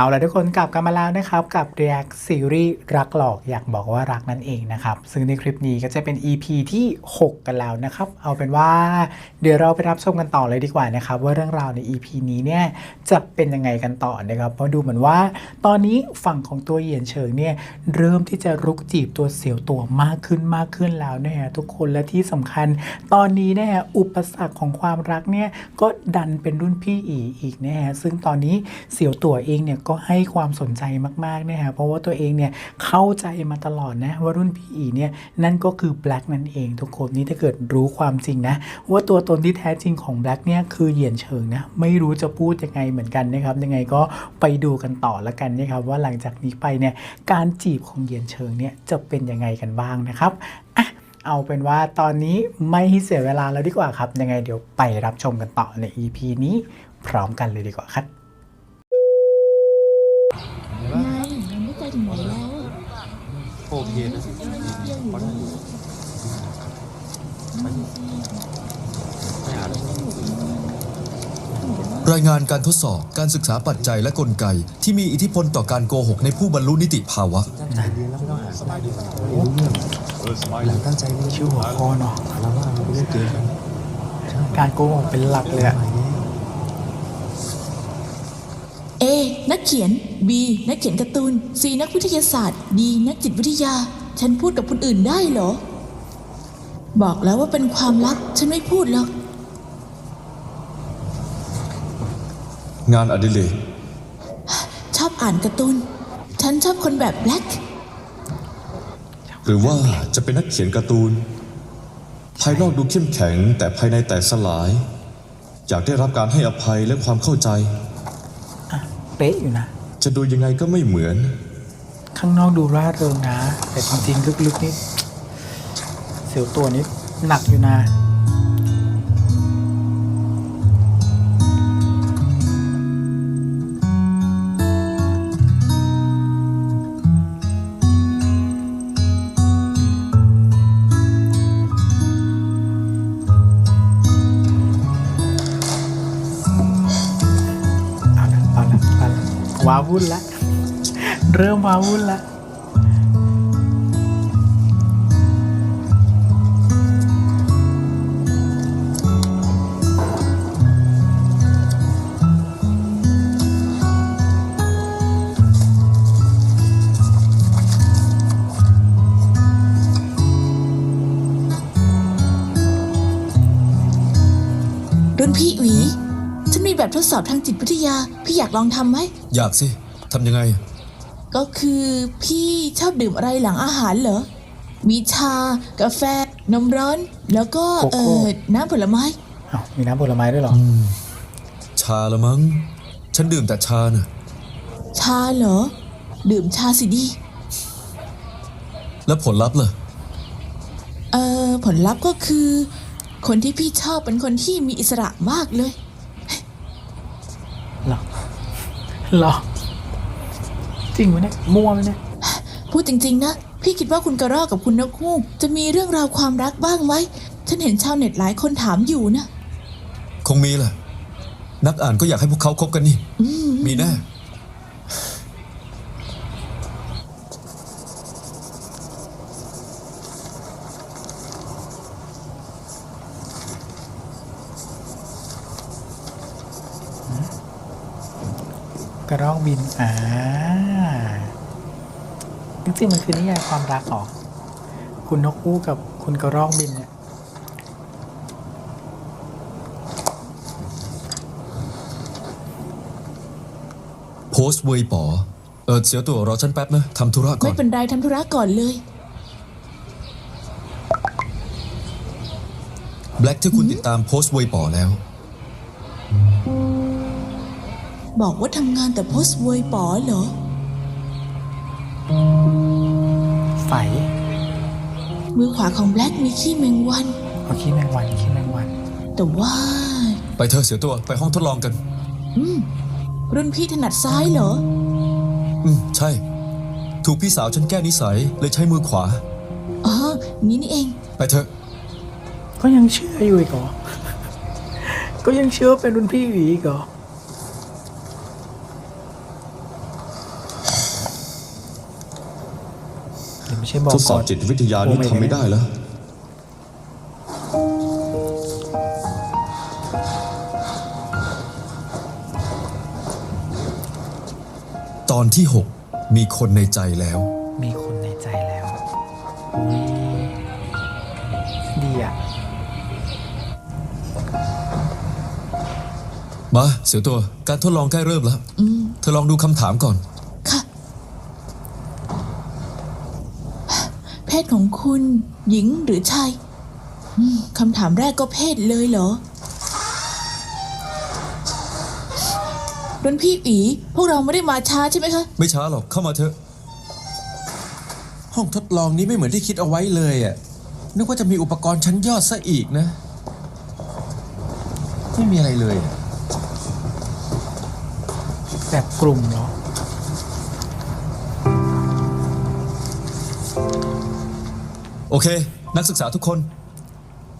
เอาละทุกคนกลับกันมาแล้วนะครับ กับ React ซีรีส์รักหลอกอยากบอกว่ารักนั่นเองนะครับ ซึ่งในคลิปนี้ก็จะเป็น EP ที่ 6 กันแล้วนะครับ เอาเป็นว่าเดี๋ยวเราไปรับชมกันต่อเลยดีกว่านะครับ ว่าเรื่องราวใน EP นี้เนี่ยจะเป็นยังไงกันต่อนะครับ เพราะดูเหมือนว่า ตอนนี้ฝั่งของตัวเหยียนเฉิงเนี่ยเริ่มที่จะรุกจีบตัวเสียวตัวมากขึ้นมากขึ้นแล้วนะฮะทุกคนและที่สำคัญ ตอนนี้นะฮะอุปสรรคของความรักเนี่ยก็ดันเป็นรุ่นพี่อีอีกนะฮะซึ่งตอนนี้เสี่ยวตัวเองเนี่ยก็ให้ความสนใจมากๆนะฮะเพราะว่าตัวเองเนี่ยเข้าใจมาตลอดนะว่ารุ่นพีอีเนี่ยนั่นก็คือแบล็กนั่นเอง ทุกคนนี่ถ้าเกิดรู้ความจริงนะว่าตัวตนที่แท้จริงของแบล็กเนี่ยคือเหยียนเฉิงนะไม่รู้จะพูดยังไงเหมือนกันนะครับยังไงก็ไปดูกันต่อละกันนะครับว่าหลังจากนี้ไปเนี่ยการจีบของเหยียนเฉิงเนี่ยจะเป็นยังไงกันบ้างนะครับอะเอาเป็นว่าตอนนี้ไม่ให้เสียเวลาแล้วดีกว่าครับ ยังไงเดี๋ยวไปรับชมกันต่อใน EP นี้พร้อมกันเลยดีกว่าครับ ไงยังไม่ไปถึงไหนแล้วอะโอเคนะยังอยู่เลยไม่หาแล้วรายงานการทดสอบการศึกษาปัจจัยและกลไก ที่มีอิทธิพลต่อการโกหกในผู้บรรลุนิติภาวะ ตั้งใจเรียนแล้วไม่ต้องหาสบายดีกว่าไม่รู้เรื่องหลังตั้งใจเรียนชื่อหัวข้อเนาะแล้วว่าเราไปเล่นเกมกันการโกหกเป็นหลักเลยอะ A นักเขียน B นักเขียนการ์ตูน C นักวิทยาศาสตร์ D นักจิตวิทยา ฉันพูดกับคนอื่นได้เหรอ บอกแล้วว่าเป็นความลับ ฉันไม่พูดหรอก งานอดิเรกชอบอ่านการ์ตูน ฉันชอบคนแบบแบล็คหรือว่าจะเป็นนักเขียนการ์ตูน ภายนอกดูเข้มแข็งแต่ภายในแตกสลาย อยากได้รับการให้อภัยและความเข้าใจอะ เป๊ะอยู่นะ จะดูยังไงก็ไม่เหมือน ข้างนอกดูร่าเริงนะ แต่จริงๆลึกๆนี่เสียวตัวนี้หนักอยู่นะ มว้าวุ่นละรุ่นพี่หวี ฉันมีแบบทดสอบทางจิตวิทยา พี่อยากลองทำไหม อยากสิ ทำยังไง ก็คือพี่ชอบดื่มอะไรหลังอาหารเหรอ มีชา กาแฟ นมร้อน แล้วก็โกโก้เออน้ำผลไม้ อ้าวมีน้ำผลไม้ด้วยเหรอชาละมั้ง ฉันดื่มแต่ชาน่ะ ชาเหรอ ดื่มชาสิดี แล้วผลลัพธ์ล่ะ เออผลลัพธ์ก็คือ คนที่พี่ชอบเป็นคนที่มีอิสระมากเลยหรอหรอจ ริงไหมเนี่ยมั่วไหมเนี่ยพูดจริงๆนะ พี่คิดว่าคุณกระรอกกับคุณนกฮูกจะมีเรื่องราวความรักบ้างไหมฉันเห็นชาวเน็ตหลายคนถามอยู่นะ คงมีแหละนักอ่านก็อยากให้พวกเขาคบกันนี่ มีแน่ กระรอกบินอ่าจ ริงๆมันคือนิยายความรักเหรอ คุณนกคู่กับคุณกระรอกบินเนี่ย โพสต์เวยป๋อเออเสียวตัวรอฉันแป๊บนะทำธุระก่ไม่อนเป็นไรทำธุระก่อนเลย แบล็กที่คุณติดตามโพสต์เวยป๋อแล้ว บอกว่าทำงานแต่โพสต์เวยป๋อเหรอ ไฝมือขวาของแบล็กมีขี้แมงวันเอาขี้แมงวันขี้แมงวัน แต่ว่า ไปเธอะเสียวตัวไปห้องทดลองกัน อืมรุ่นพี่ถนัดซ้ายเหรอ อืมใช่ ถูกพี่สาวฉันแก้นิสัยเลยใช้มือขวา อ๋องี้นี่เอง ไปเถอะ ก็ยังเชื่ออยู่อีกเหรอ ก็ยังเชื่อว่าเป็นรุ่นพี่อยู่อีกเหรอ ช่บอกทดสอบก่อนจิตวิทยานี้โอ้ไม่ทำไม่ได้แล้ว ตอนที่ 6 มีคนในใจแล้ว มีคนในใจแล้วอุ๊ยดีอะ มา เสียวตัว การทดลองใกล้เริ่มแล้ว เธอลองดูคำถามก่อน ค่ะ เพศของ คุณหญิงหรือชายอืมคำถามแรกก็เพศเลยเหรอรุ่นพี่อีพวกเราไม่ได้มาช้าใช่ไหมคะ ไม่ช้าหรอกเข้ามาเถอะ ห้องทดลองนี้ไม่เหมือนที่คิดเอาไว้เลยอะนึกว่าจะมีอุปกรณ์ชั้นยอดซะอีกนะ ไม่มีอะไรเลยอะแบบกลุ่มเหรอ โอเค นักศึกษาทุกคน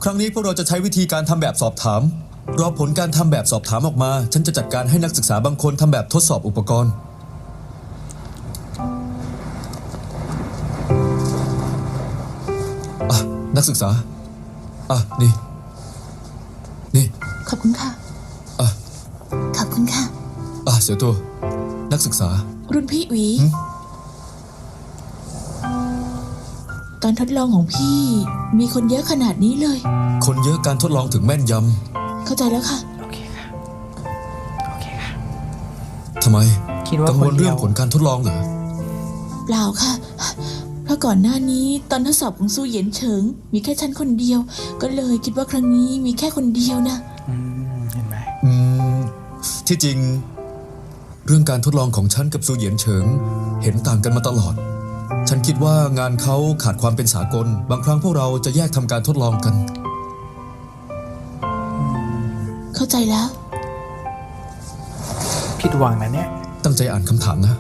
ครั้งนี้พวกเราจะใช้วิธีการทำแบบสอบถาม รอผลการทำแบบสอบถามออกมา ฉันจะจัดการให้นักศึกษาบางคนทำแบบทดสอบอุปกรณ์ อะ นักศึกษา อะ นี่ นี่ ขอบคุณค่ะ อะ ขอบคุณค่ะ อะ เสียตัว นักศึกษา รุ่นพี่อีหึ การทดลองของพี่ มีคนเยอะขนาดนี้เลย คนเยอะการทดลองถึงแม่นยเข้าใจแล้วค่ะ โอเคค่ะ โอเคค่ะำทำไม คิดว่ากังวลคนเดียวเรื่องผลการทดลองเหรอ เปล่าค่ะ เพราะก่อนหน้านี้ตอนทดสอบของซูเหยียนเฉิง มีแค่ฉันคนเดียว ก็เลยคิดว่าครั้งนี้มีแค่คนเดียวนะ อืมเห็นไหมอืม ที่จริง เรื่องการทดลองของฉันกับซูเหยียนเฉิง เห็นต่างกันมาตลอด ฉันคิดว่างานเขาขาดความเป็นสากล บางครั้งพวกเราจะแยกทำการทดลองกัน เข้าใจแล้ว ผิดหวังนะเนี่ย ตั้งใจอ่านคำถามนะ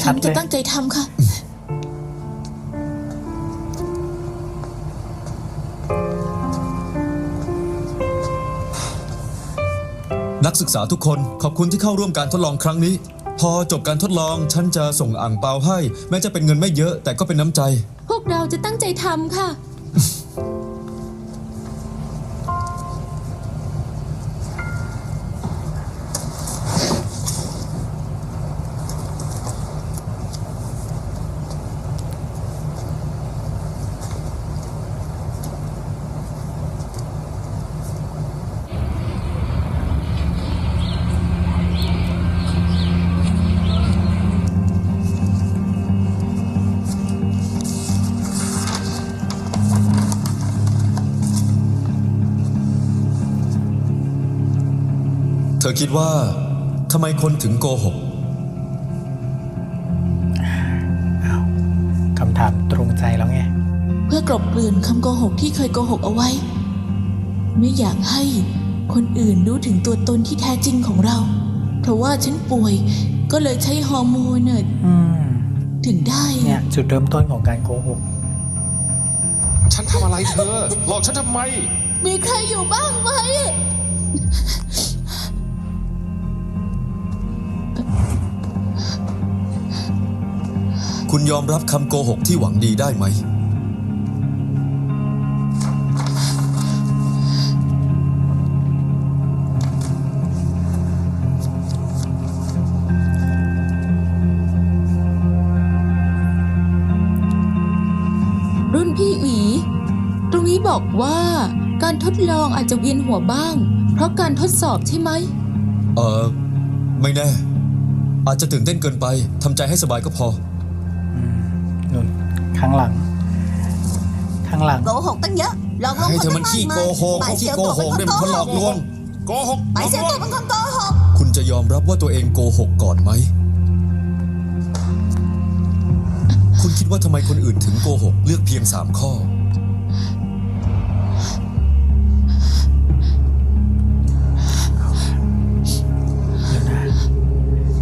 ชัฉัดนเลจะยตั้งใจทำค่ะ นักศึกษาทุกคนขอบคุณที่เข้าร่วมการทดลองครั้งนี้ พอจบการทดลองฉันจะส่งอ่างเปาให้ แม้จะเป็นเงินไม่เยอะแต่ก็เป็นน้ำใจ พวกเราจะตั้งใจทำค่ะ ธอคิดว่าทำไมคนถึงโกหกคำถามตรงใจแล้วไง เพื่อกลบเกลื่อนคำโกหกที่เคยโกหกเอาไว้ ไม่อยากให้คนอื่นรู้ถึงตัวตนที่แท้จริงของเรา เพราะว่าฉันป่วยก็เลยใช้ฮอร์โมนน่ะอืมถึงได้เนี่ยจุดเริ่มต้นของการโกหก ฉันทำอะไรเธอ หลอกฉันทำไม มีใครอยู่บ้างไหม คุณยอมรับคำโกหกที่หวังดีได้ไหม รุ่นพี่หวีตรงนี้บอกว่าการทดลองอาจจะเวียนหัวบ้าง เพราะการทดสอบใช่ไหม เออไม่แน่ อาจจะตื่นเต้นเกินไปทำใจให้สบายก็พอนุ่น ข้างหลัง ข้างหลัง โกหกตั้งเยอะหลอกลวงให้คนเธอมันตั้งขี้มากโกมายหกไปขี้เสียวโกตัวหเป็นกคนเนี่ยโกมันคนหลหอกกลวง โกหกไปเสียวตัวเป็นคนโกหกคุณจะยอมรับว่าตัวเองโกหกก่อนไหม คุณคิดว่าทำไมคนอื่นถึงโกหกเลือกเพียงสามข้อ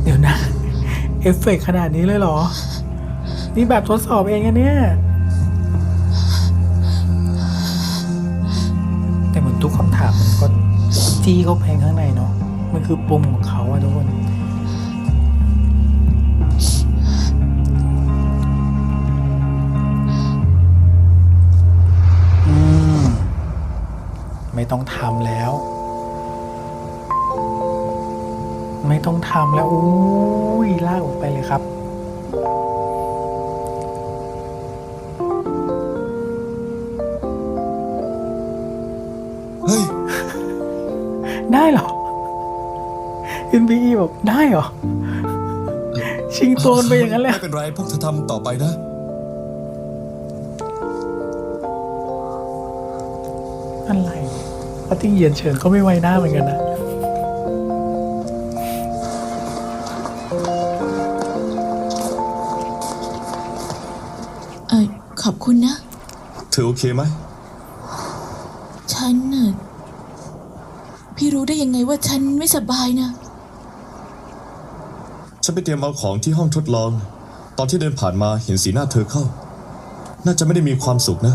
เดี๋ยวนะเอฟเฟกต์ขนาดนี้เลยเหรอ นี่แบบทดสอบเองอะเนี่ย แต่เหมือนทุกคำถามมันก็จี้เขาแพงข้างในเนาะ มันคือปมของเขาอะทุกคนอืมไม่ต้องทำแล้ว ไม่ต้องทำแล้ว อุ้ยลากออกไปเลยครับ ได้เหรอ ชิงโซนไปอย่างนั้นเลยไม่เป็นไรพวกเธอทำต่อไปนะ อะไรเพราะที่เหยียนเฉินก็ไม่ไว้หน้าเหมือนกันนะเออขอบคุณนะ เธอโอเคไหม ฉันน่ะพี่รู้ได้ยังไงว่าฉันไม่สบายนะ ฉันไปเตรียมเอาของที่ห้องทดลอง ตอนที่เดินผ่านมาเห็นสีหน้าเธอเข้า น่าจะไม่ได้มีความสุขนะ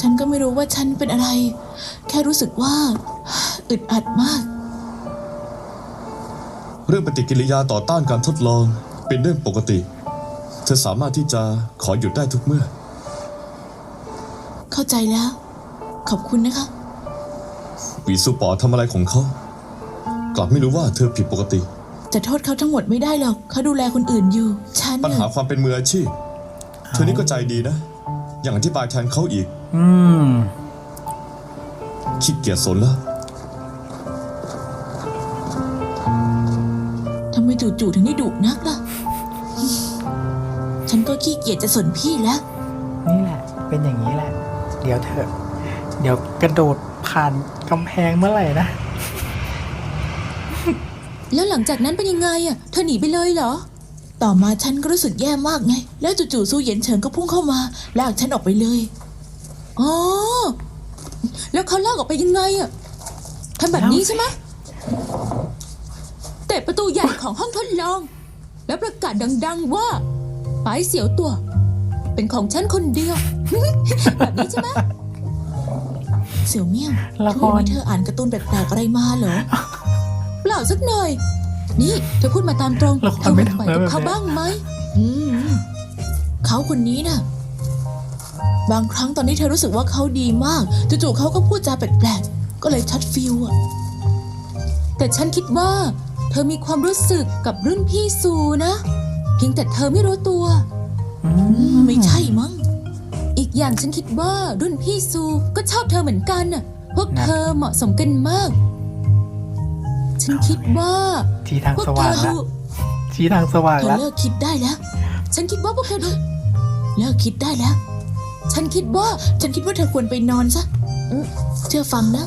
ฉันก็ไม่รู้ว่าฉันเป็นอะไร แค่รู้สึกว่าอึดอัดมาก เรื่องปฏิกิริยาต่อต้านการทดลองเป็นเรื่องปกติ เธอสามารถที่จะขอหยุดได้ทุกเมื่อ เข้าใจแล้ว ขอบคุณนะคะหวีซูปอทำอะไรของเขา กลับไม่รู้ว่าเธอผิดปกติ จะโทษเขาทั้งหมดไม่ได้หรอกเขาดูแลคนอื่นอยู่ฉันปัญหาน่ะความเป็นมืออาชีพ เธอนี่ก็ใจดีนะ อย่างอธิบายแทนเขาอีกอืม ขี้เกียจสนแล้วทำไมจู่ๆถึงได้ดุนักล่ะ ฉันก็ขี้เกียจจะสนพี่แล้ว นี่แหละ เป็นอย่างนี้แหละ เดี๋ยวเถอะ เดี๋ยวกระโดดผ่านกำแพงเมื่อไหร่นะ แล้วหลังจากนั้นเป็นยังไงอะ เธอหนีไปเลยเหรอ ต่อมาฉันก็รู้สึกแย่มากไง แล้วจู่ๆซูเหยียนเฉิงก็พุ่งเข้ามาลากฉันออกไปเลย อ๋อ แล้วเขาลากออกไปยังไงอะทำแบบนี้ใช่ไหมเตะประตูใหญ่ของห้องทดลอง แล้วประกาศดัง ๆ ว่าปายเสียวตัว เป็นของฉันคนเดียว แบบนี้ใช่ไหมเสี่ยวเมี่ยงละครช่วงนี้เธออ่านการ์ตูนแปลกๆอะไรมาเหรอเป ล่าสักหน่อย นี่เธอพูดมาตามตรงละครเธอหไม่วั่นไหวทำแล้วกับแบบเขาเนี้ยบ้างไหมอืมเขาคนนี้น่ะ บางครั้งตอนนี้เธอรู้สึกว่าเขาดีมากจู่ๆเขาก็พูดจาแปลกๆก็เลยช็อตฟิลอะแต่ฉันคิดว่า เธอมีความรู้สึกกับรุ่นพี่ซูนะ เพียงแต่เธอไม่รู้ตัว อือืมมไม่ใช่มั้ง อีกอย่างฉันคิดว่ารุ่นพี่ซูก็ชอบเธอเหมือนกันน่ะ พวกนะเธอเหมาะสมกันมาก ฉันคิดว่าทีทางพวกสเธว่างอละดูทีทางสว่างเธอละเลิกคิดได้แล้ว ฉันคิดว่าพวกเธอดูเลิกคิดได้แล้ว ฉันคิดว่าฉันคิดว่าเธอควรไปนอนซะอืมเชื่อฟังนะ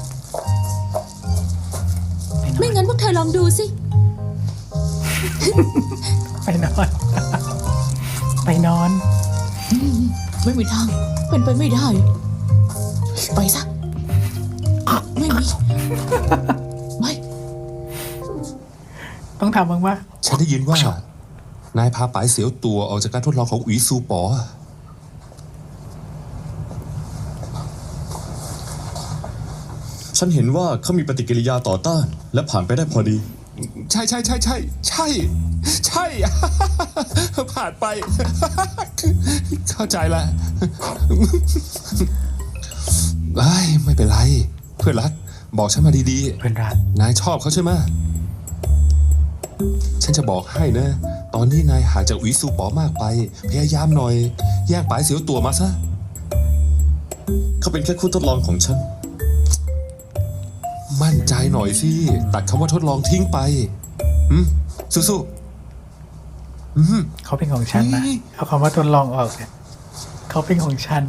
ไม่งั้นพวกเธอลองดูสิ ไปนอน ไปนอน ไม่มีทาง เป็นไปไม่ได้ ไปซะอะไม่มีไม่ ต้องทำบ้างว่า ฉันได้ยินว่า นายพาป๋ายเสียวตัวออกจากการทดลองของอุ๋ยซูปอ ฉันเห็นว่าเขามีปฏิกิริยาต่อต้าน และผ่านไปได้พอดี ใช่ใช่ใช่ใช่ใช่ ใช่ ผ่านไป เข้าใจละไอ้ยไม่เป็นไร เพื่อนรัก บอกฉันมาดีเพื่อนรัก ๆ นายชอบเขาใช่ไหม ฉันจะบอกให้นะ ตอนนี้นายห่างจากอุ๋ยซูปอมากไป พยายามหน่อย แยกป๋ายเสียวตัวมาซะ เขาเป็นแค่คู่ทดลองของฉัน มั่นใจหน่อยสิ ตัดคำว่าทดลองทิ้งไปอืมสู้ๆอืม เขาเป็นของฉันนะเฮ้ยเอาคำว่าทดลองออกเนี่ยเขาเป็นของฉัน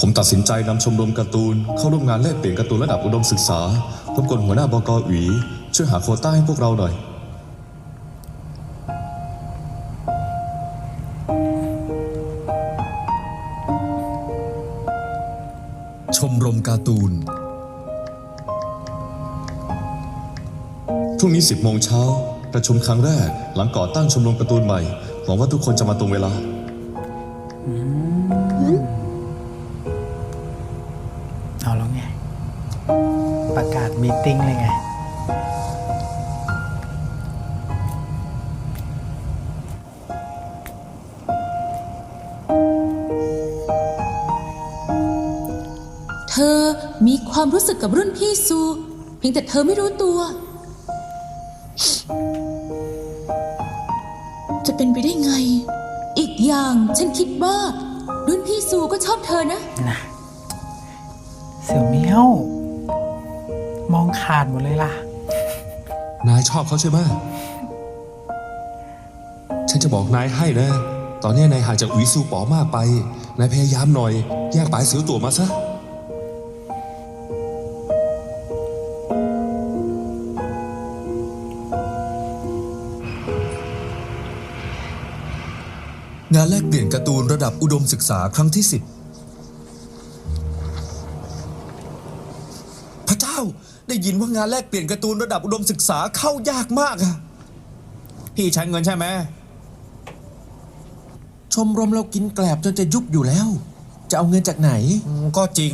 ผมตัดสินใจนำชมรมการ์ตูน เข้าร่วมงานแลกเปลี่ยนการ์ตูนระดับอุดมศึกษารบกวนหัวหน้าบกหวีช่วยหาโควต้าให้พวกเราหน่อย ชมรมการ์ตูนพรุ่งนี้ 10โมงเช้าประชุมครั้งแรกหลังก่อตั้งชมรมการ์ตูนใหม่ หวังว่าทุกคนจะมาตรงเวลา กกับรุ่นพี่ซู เพียงแต่เธอไม่รู้ตัว จะเป็นไปได้ไง อีกอย่างฉันคิดว่า รุ่นพี่ซูก็ชอบเธอนะ นะเสี่ยวเมียว มองขาดหมดเลยล่ะ นายชอบเขาใช่ไหมฉันจะบอกนายให้นะ ตอนนี้นายห่างจากอุ๋ยซูป๋อมากไป นายพยายามหน่อย แยกปลายเสียวตัวมาซะ ดับอุดมศึกษาครั้งที่10พระเจ้าได้ยินว่างานแลกเปลี่ยนการ์ตูนระดับอุดมศึกษาเข้ายากมากอะพี่ใช้เงินใช่ไหมชมรมเรากินแกลบจนจะยุบอยู่แล้ว จะเอาเงินจากไหน อืมก็จริง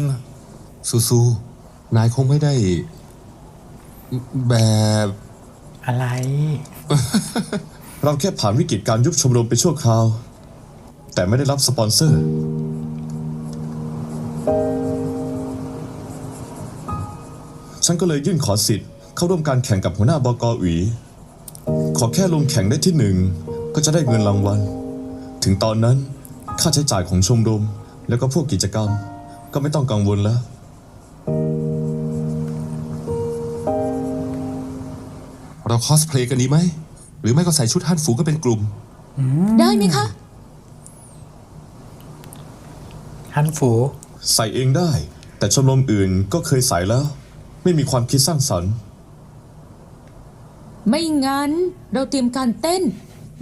ซูซู นายคงไม่ได้ แบบ อะไร เราแค่ผ่านวิกฤตการยุบชมรมไปชั่วคราว แต่ไม่ได้รับสปอนเซอร์ ฉันก็เลยยื่นขอสิทธิ์ เข้าร่วมการแข่งกับหัวหน้าบกอุ๋ยขอแค่ลงแข่งได้ที่หนึ่งก็จะได้เงินรางวัล ถึงตอนนั้นค่าใช้จ่ายของชมรม แล้วก็พวกกิจกรรม ก็ไม่ต้องกังวลแล้ว เราคอสเพลย์กันดีไหม หรือไม่ก็ใส่ชุดฮั่นฝูก็เป็นกลุ่ม ได้ไหมคะ ฮันฝูใส่เองได้ แต่ชมรมอื่นก็เคยใส่แล้ว ไม่มีความคิดสร้างสรรค์ ไม่งั้น เราเตรียมการเต้น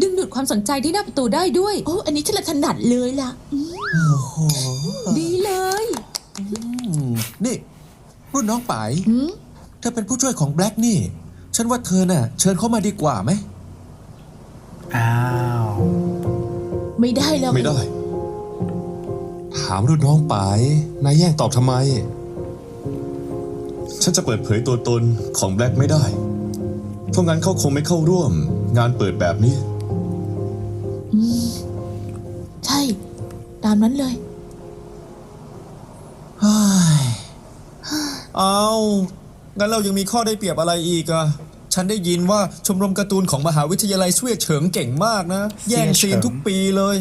ดึงดูดความสนใจที่หน้าประตูได้ด้วย โอ้ อันนี้ฉันละถนัดเลยล่ะอืมดีเลยนี่ รุ่นน้องป๋ายหืมเธอเป็นผู้ช่วยของแบล็กนี่ ฉันว่าเธอน่ะ เชิญเขามาดีกว่าไหม อ้าว ไม่ได้แล้ว ไม่ได้ ถามรุ่นน้องป๋ายนายแย่งตอบทำไม ฉันจะเปิดเผยตัวตนของแบล็กไม่ได้ เพราะงั้นเขาคงไม่เข้าร่วม งานเปิดแบบนี้ใช่ ตามนั้นเลย เฮ้ยเอางั้นเรายังมีข้อได้เปรียบอะไรอีกอะฉันได้ยินว่าชมรมการ์ตูนของมหาวิทยาลัยเสวียเฉิงเก่งมากนะ แย่งซีนทุกปีเลย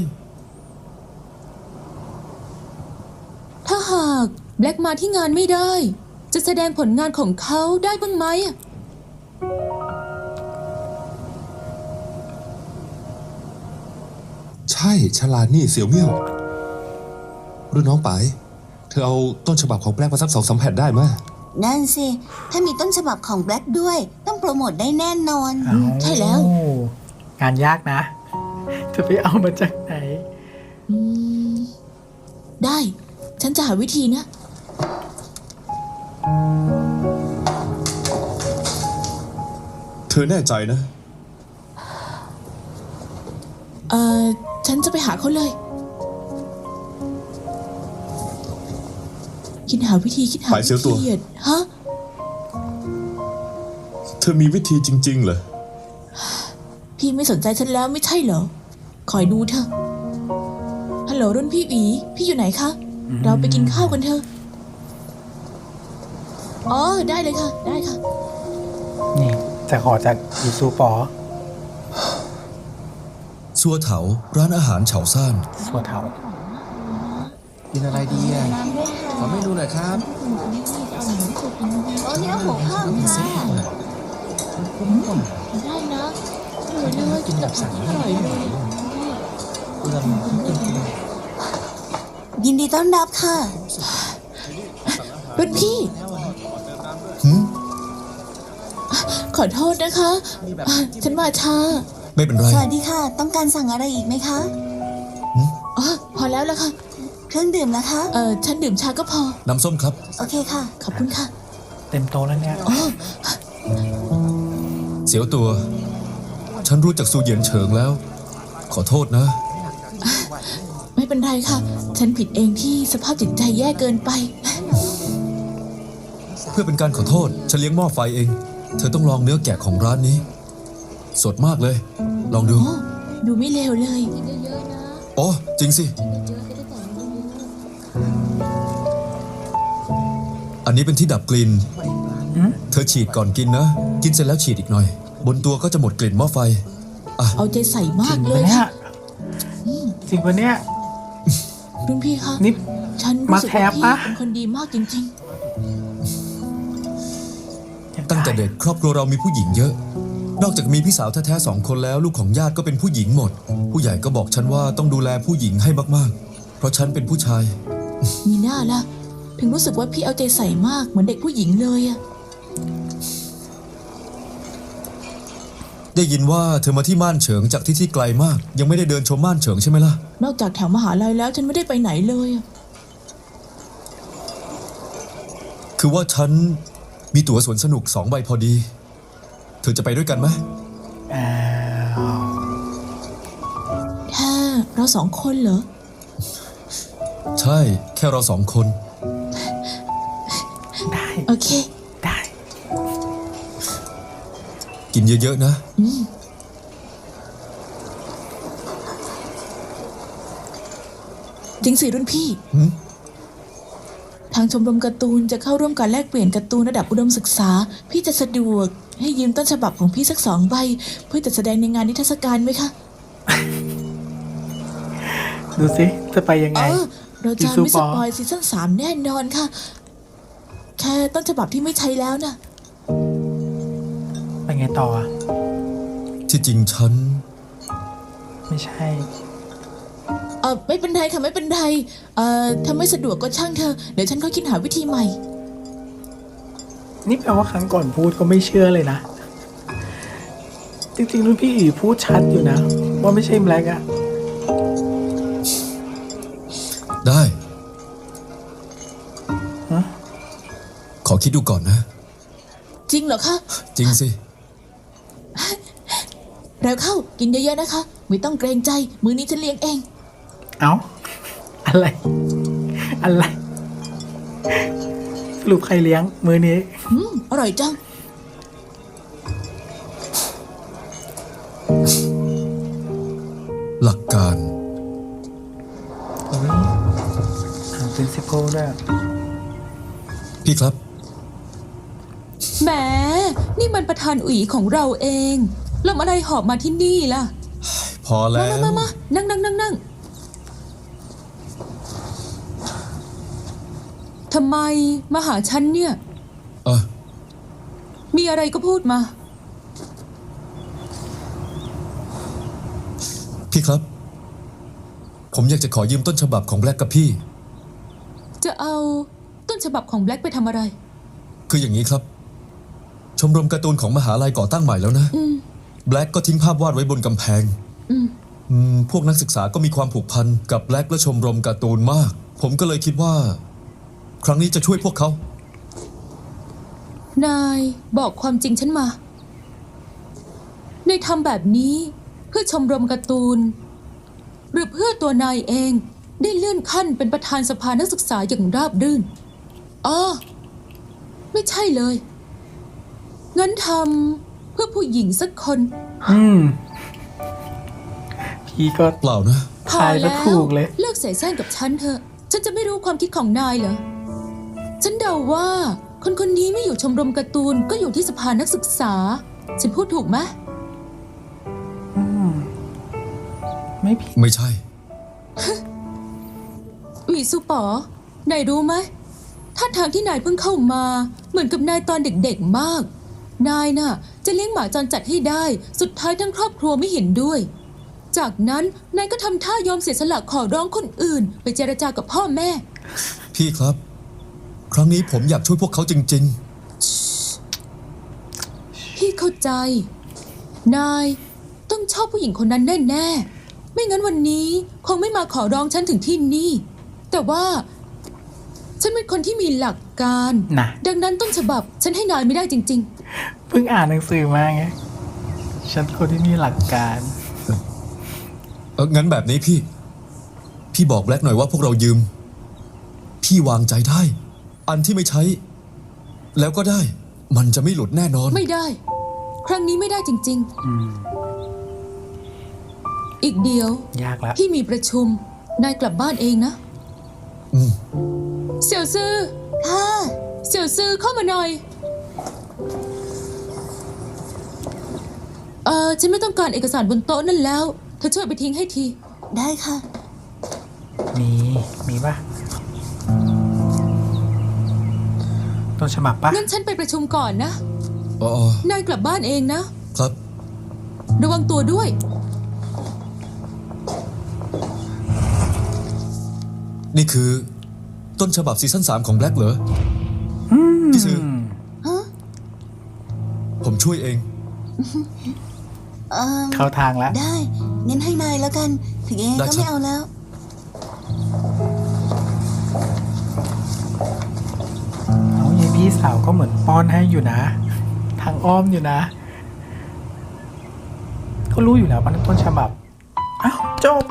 ถ้าหาก แบล็กมาที่งานไม่ได้ จะแสดงผลงานของเขาได้บ้างไหมอะใช่ฉลาดนี่เสี่ยวเมี่ยวรุ่นน้องป๋ายเธอเอาต้นฉบับของแบล็กมาสักสองสามแผ่นได้ไหมนั่นสิ ถ้ามีต้นฉบับของแบล็กด้วย ต้องโปรโมทได้แน่นอนเอ้าใช่แล้ว งานยากนะ จะไปเอามาจากไหนอืมได้ ฉันจะหาวิธีนะ เธอแน่ใจนะ เอ่อ ฉันจะไปหาเขาเลย คิดหาวิธีคิดหาไปเสียวตัว ธีอะฮะ เธอมีวิธีจริงๆเหรอ พี่ไม่สนใจฉันแล้วไม่ใช่เหรอ คอยดูเถอะ ฮัลโหลรุ่นพี่หวี พี่อยู่ไหนคะ เราไปกินข้าวกันเถอะ อ๋อ ได้เลยค่ะ ได้ค่ะนี่ จะขอจากยูซูปอซัวเถาร้านอาหารเฉาซ่านสัวเทากินอะไรดีอะขอเมนูหน่อยครับโต๊ะเนี้ยหัวข้ามค่ะได้นะเออเลยกินแบบสั่งอร่อยเลยยินดีต้อนรับค่ะรุ่นพี่ ขอโทษนะคะอะฉันมาช้าไม่เป็นไร สวัสดีค่ะ ต้องการสั่งอะไรอีกไหมคะ อ๋อพอแล้วละค่ะ เครื่องดื่มนะคะ เออฉันดื่มชาก็พอ น้ำส้มครับ โอเคค่ะ ขอบคุณค่ะ เต็มโตะแล้วเนี่ย อ๋อ เสียวตัว ฉันรู้จักซูเหยียนเฉิงแล้ว ขอโทษนะ ไม่เป็นไรค่ะ ฉันผิดเองที่สภาพจิตใจแย่เกินไป เพื่อเป็นการขอโทษ ฉันเลี้ยงหม้อไฟเอง เธอต้องลองเนื้อแกะของร้านนี้ สดมากเลย ลองดู โอ้ดูไม่เลวเลย โอ้จริงสิ อันนี้เป็นที่ดับกลิ่น เธอฉีดก่อนกินนะ กินเสร็จแล้วฉีดอีกหน่อย บนตัวก็จะหมดกลิ่นหม้อไฟ เอาใจใส่จมาริกงเลปะยเนี่ยค่ะจริงปะเนี่ย รุ่นพี่คะนี่ฉันรู้สึกว่า Must have พี่ปะ เป็นคนดีมากจริง ตั้งแต่เด็กครอบครัวเรามีผู้หญิงเยอะ นอกจากมีพี่สาวแท้ๆสองคนแล้วลูกของญาติก็เป็นผู้หญิงหมด ผู้ใหญ่ก็บอกฉันว่าต้องดูแลผู้หญิงให้มากๆ เพราะฉันเป็นผู้ชายๆมีหน้าละถึงรู้สึกว่าพี่เอาใจใส่มากเหมือนเด็กผู้หญิงเลยอะได้ยินว่าเธอมาที่ม่านเฉิงจากที่ที่ไกลมาก ยังไม่ได้เดินชมม่านเฉิงใช่ไหมล่ะ นอกจากแถวมหาลัยแล้วฉันไม่ได้ไปไหนเลยอะคือว่าฉัน มีตั๋วสวนสนุกสองใบพอดี เธอจะไปด้วยกันไหมอ้าวแค่เราสองคนเหรอ ใช่ แค่เราสองคน ได้โอเค ได้ กินเยอะ ๆ นะจริงสิรุ่นพี่ หืมทางชมรมการ์ตูนจะเข้าร่วมการแลกเปลี่ยนการ์ตูนระดับอุดมศึกษา พี่จะสะดวกให้ยืมต้นฉบับของพี่สักสองใบ เพื่อจัดแสดงในงานนิทรรศการไหมคะ ดูสิจะไปยังเอไงอเราจะพี่ซูไม่ปสอปอยซีซั่นสามแน่นอนค่ะ แค่ต้นฉบับที่ไม่ใช้แล้วนะไปไงต่ออะที่จริงฉัน ไม่ใช่ เออไม่เป็นไรค่ะไม่เป็นไรเออถ้าไม่สะดวกก็ช่างเธอะเดี๋ยวฉันค่อยคิดหาวิธีใหม่ นี่แปลว่าครั้งก่อนพูดก็ไม่เชื่อเลยนะ จริงๆรุ่นพี่อีพูดชัดอยู่นะ ว่าไม่ใช่แบล็กอะได้ ฮะขอคิดดูก่อนนะ จริงเหรอคะจริงสิแล้วเข้ากินเยอะๆนะคะ ไม่ต้องเกรงใจ มือนี้ฉันเลี้ยงเอง เอ้า อะไร อะไรสรุปใครเลี้ยง มือนี้ อืมอร่อยจัง หลักการทาง principal ด้วยพี่ครับ แหม นี่มันประธานอุ๋ยของเราเอง แล้วอะไรหอบมาที่นี่ล่ะ พอแล้วมามามานั่งนั่งนั่งนั่งำไมมาหาฉันเนี่ย เออมีอะไรก็พูดมา พี่ครับ ผมอยากจะขอยืมต้นฉบับของแบล็กกับพี่ จะเอาต้นฉบับของแบล็กไปทำอะไร คืออย่างนี้ครับ ชมรมการ์ตูนของมหาลัยก่อตั้งใหม่แล้วนะ อืม แบล็กก็ทิ้งภาพวาดไว้บนกำแพง อืม อืมพวกนักศึกษาก็มีความผูกพันกับแบล็กและชมรมการ์ตูนมาก ผมก็เลยคิดว่า ครั้งนี้จะช่วยพวกเขา นายบอกความจริงฉันมา นายทำแบบนี้เพื่อชมรมการ์ตูน หรือเพื่อตัวนายเองได้เลื่อนขั้นเป็นประธานสภานักศึกษาอย่างราบรื่นอ๋อไม่ใช่เลย งั้นทำเพื่อผู้หญิงสักคน อืม พี่ก็ เปล่านะ พอทายซะแล้วถูกเลย เลิกเสแสร้งกับฉันเถอะ ฉันจะไม่รู้ความคิดของนายเหรอ ฉันเดาว่า คนคนนี้ไม่อยู่ชมรมการ์ตูนก็อยู่ที่สภานักศึกษา ฉันพูดถูกไหมอืมไม่ผิด ไม่ใช่หวีซูปอนายรู้ไหมท่าทางที่นายเพิ่งเข้ามา เหมือนกับนายตอนเด็กๆมาก นายน่ะ จะเลี้ยงหมาจรจัดให้ได้ สุดท้ายทั้งครอบครัวไม่เห็นด้วย จากนั้นนายก็ทำท่ายอมเสียสละขอร้องคนอื่น ไปเจรจากับพ่อแม่ พี่ครับ ครั้งนี้ผมอยากช่วยพวกเขาจริง พี่เข้าใจ นายต้องชอบผู้หญิงคนนั้นแน่ๆ ไม่งั้นวันนี้คงไม่มาขอร้องฉันถึงที่นี่ แต่ว่า ฉันเป็นคนที่มีหลักการน่ะดังนั้นต้นฉบับฉันให้นายไม่ได้จริง เพิ่งอ่านหนังสือมาไง ฉันคนที่มีหลักการ ๆ เอองั้นแบบนี้พี่ พี่บอกแบล็กหน่อยว่าพวกเรายืม พี่วางใจได้ อันที่ไม่ใช้ แล้วก็ได้ มันจะไม่หลุดแน่นอน ไม่ได้ ครั้งนี้ไม่ได้จริง อืมๆ อีกเดียว ยากละพี่มีประชุม นายกลับบ้านเองนะ อืม เสี่ยวซือค่ะเสี่ยวซือเข้ามาหน่อย เออฉันไม่ต้องการเอกสารบนโต๊ะนั่นแล้ว เธอช่วยไปทิ้งให้ที ได้ค่ะ มี มีปะ ต้นฉบับปะงั้นฉันไปประชุมก่อนนะ อ๋อ นายกลับบ้านเองนะ ครับ ระวังตัวด้วย นี่คือต้นฉบับซีซั่น3ของแบล็กเหรออพี่ซื้ออืมผมช่วยเอง เออเข้าทางแล้ว ได้งั้นให้นายแล้วกัน ถึงยังไงได้ก็ครับ ไม่เอาแล้ว สาวก็เหมือนป้อนให้อยู่นะ ทางอ้อมอยู่นะ ก็รู้อยู่แล้วว่านั่นต้นฉบับ อ้าวจบ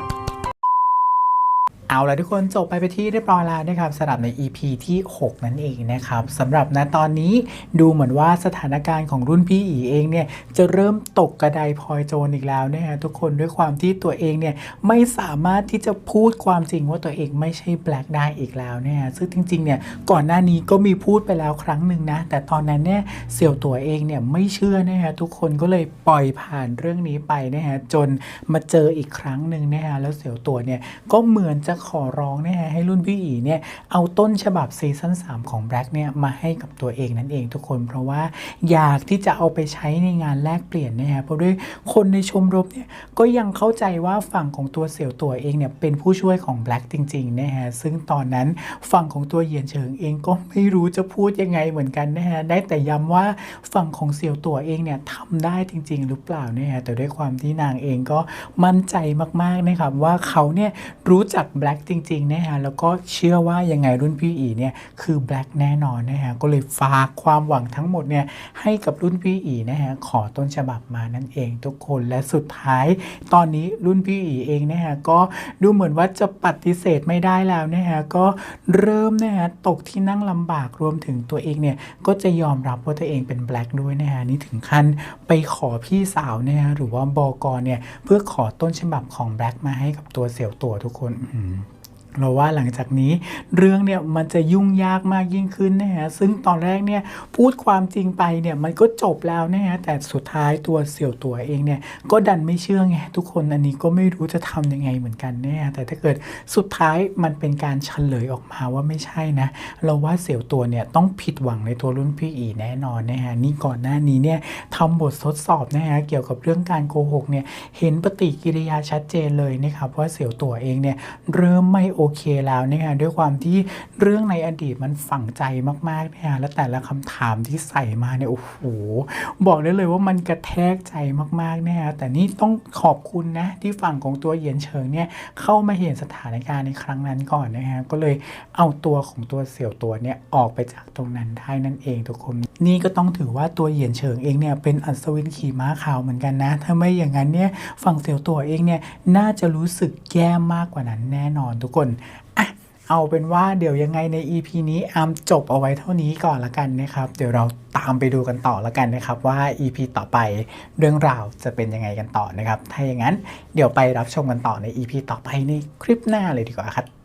เอาละทุกคนจบไปไปที่เรียบร้อยแล้วนะครับสำหรับใน EP ที่ 6 นั่นเองนะครับสำหรับณตอนนี้ดูเหมือนว่าสถานการณ์ของรุ่นพี่อีเองเนี่ยจะเริ่มตกกระไดพลอยโจรอีกแล้วนะฮะทุกคนด้วยความที่ตัวเองเนี่ยไม่สามารถที่จะพูดความจริงว่าตัวเองไม่ใช่แบล็กได้อีกแล้วนะฮะซึ่งจริงๆเนี่ยก่อนหน้านี้ก็มีพูดไปแล้วครั้งหนึ่งนะแต่ตอนนั้นเนี่ยเสี่ยวตัวเองเนี่ยไม่เชื่อนะฮะทุกคนก็เลยปล่อยผ่านเรื่องนี้ไปนะฮะจนมาเจออีกครั้งหนึ่งนะฮะแล้วเสี่ยวตัวเนี่ยก็เหมือนจะขอร้องนะฮะให้รุ่นพี่อีเนี่ยเอาต้นฉบับซีซั่น3 ของ Black เนี่ยมาให้กับตัวเองนั่นเองทุกคนเพราะว่าอยากที่จะเอาไปใช้ในงานแลกเปลี่ยนนะฮะเพราะด้วยคนในชมรมเนี่ยก็ยังเข้าใจว่าฝั่งของตัวเสี่ยวตัวเองเนี่ยเป็นผู้ช่วยของ Black จริงๆนะฮะซึ่งตอนนั้นฝั่งของตัวเหยียนเฉิงเองก็ไม่รู้จะพูดยังไงเหมือนกันนะฮะได้แต่ย้ำว่าฝั่งของเสี่ยวตัวเองเนี่ยทำได้จริง ๆ หรือเปล่านะฮะแต่ด้วยความที่นางเองก็มั่นใจมากๆนะครับว่าเขาเนี่ยรู้จัก Black จริงๆนะฮะแล้วก็เชื่อว่ายังไงรุ่นพี่อีเนี่ยคือ Black แน่นอนนะฮะก็เลยฝากความหวังทั้งหมดเนี่ยให้กับรุ่นพี่อีนะฮะขอต้นฉบับมานั่นเองทุกคนและสุดท้าย ตอนนี้รุ่นพี่อีเองนะฮะก็ดูเหมือนว่าจะปฏิเสธไม่ได้แล้วนะฮะก็เริ่มนะฮะตกที่นั่งลำบากรวมถึงตัวเองเนี่ยก็จะยอมรับว่าตัวเองเป็นแบล็กด้วยนะฮะนี่ถึงขั้นไปขอพี่สาวนะฮะหรือว่าบอกรเนี่ยเพื่อขอต้นฉบับของแบล็กมาให้กับตัวเสี่ยวตัวทุกคนอื เราว่าหลังจากนี้เรื่องเนี่ยมันจะยุ่งยากมากยิ่งขึ้นนะฮะซึ่งตอนแรกเนี่ยพูดความจริงไปเนี่ยมันก็จบแล้วนะฮะแต่สุดท้ายตัวเสี่ยวตัวเองเนี่ยก็ดันไม่เชื่อไงทุกคนอันนี้ก็ไม่รู้จะทำยังไงเหมือนกันนะฮะแต่ถ้าเกิดสุดท้ายมันเป็นการเฉลยออกมาว่าไม่ใช่นะเราว่าเสี่ยวตัวเนี่ยต้องผิดหวังในตัวรุ่นพี่อีแน่นอนนะฮะนี่ก่อนหน้านี้เนี่ยทำบททดสอบนะฮะเกี่ยวกับเรื่องการโกหกเนี่ยเห็นปฏิกิริยาชัดเจนเลยนะครับว่าเสี่ยวตัวเองเนี่ยเริ่มไม่โอเคแล้วนะฮะด้วยความที่เรื่องในอดีตมันฝังใจมากๆนะฮะและแต่ละคำถามที่ใส่มาเนี่ยโอ้โหบอกได้เลยว่ามันกระแทกใจมากๆนะฮะแต่นี่ต้องขอบคุณนะที่ฝั่งของตัวเหยียนเฉิงเนี่ยเข้ามาเห็นสถานการณ์ในครั้งนั้นก่อนนะฮะก็เลยเอาตัวของตัวเสี่ยวตัวเนี่ยออกไปจากตรงนั้นได้นั่นเองทุกคนนี่ก็ต้องถือว่าตัวเหยียนเฉิงเองเนี่ยเป็นอัศวินขี่ม้าขาวเหมือนกันนะ ถ้าไม่อย่างนั้นเนี่ยฝั่งเสี่ยวตัวเองเนี่ยน่าจะรู้สึกแย่มากกว่านั้นแน่นอนทุกคนอะเอาเป็นว่าเดี๋ยวยังไงใน EP นี้อามจบเอาไว้เท่านี้ก่อนละกันนะครับ เดี๋ยวเราตามไปดูกันต่อละกันนะครับ ว่า EP ต่อไปเรื่องราวจะเป็นยังไงกันต่อนะครับ ถ้าอย่างนั้นเดี๋ยวไปรับชมกันต่อใน EP ต่อไปในคลิปหน้าเลยดีกว่าครับ